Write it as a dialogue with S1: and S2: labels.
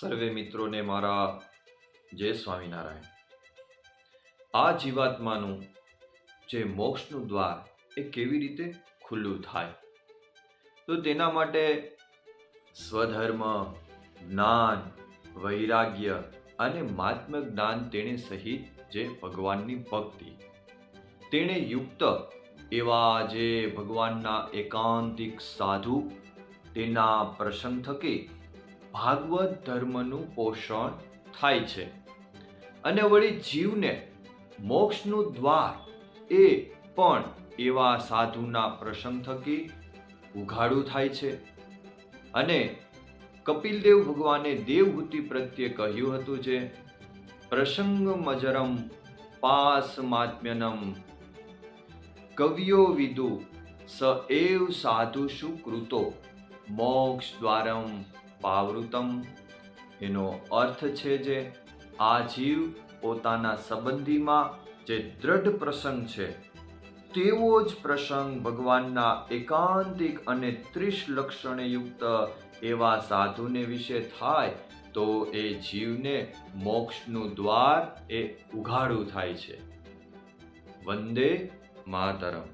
S1: સર્વે મિત્રોને મારા જય સ્વામિનારાયણ. આ જીવાત્માનું જે મોક્ષનું દ્વાર એ કેવી રીતે ખુલ્લું થાય? તો તેના માટે સ્વધર્મ, જ્ઞાન, વૈરાગ્ય અને માત્મ જ્ઞાન તેણે સહિત જે ભગવાનની ભક્તિ, તેણે યુક્ત એવા જે ભગવાનના એકાંતિક સાધુ તેના પ્રસંગ થકી ભાગવત ધર્મનું પોષણ થાય છે. અને વળી જીવને મોક્ષનું દ્વાર એ પણ એવા સાધુના પ્રસંગ થકી ઉઘાડું થાય છે. અને કપિલદેવ ભગવાને દેવહૂતિ પ્રત્યે કહ્યું હતું જે, પ્રસંગ મજરમ પાસ માત્મ્યનમ કવિયો વિદુ સ એવ સાધુ સુકૃતો મોક્ષ દ્વારમ પાવૃતમ એનો અર્થ છે જે આ જીવ પોતાના સંબંધીમાં જે દ્રઢ પ્રસંગ છે, તેવો જ પ્રસંગ ભગવાનના એકાંતિક અને ત્રીસ લક્ષણયુક્ત એવા સાધુને વિશે થાય, તો એ જીવને મોક્ષનું દ્વાર એ ઉઘાડું થાય છે. વંદે માતરમ.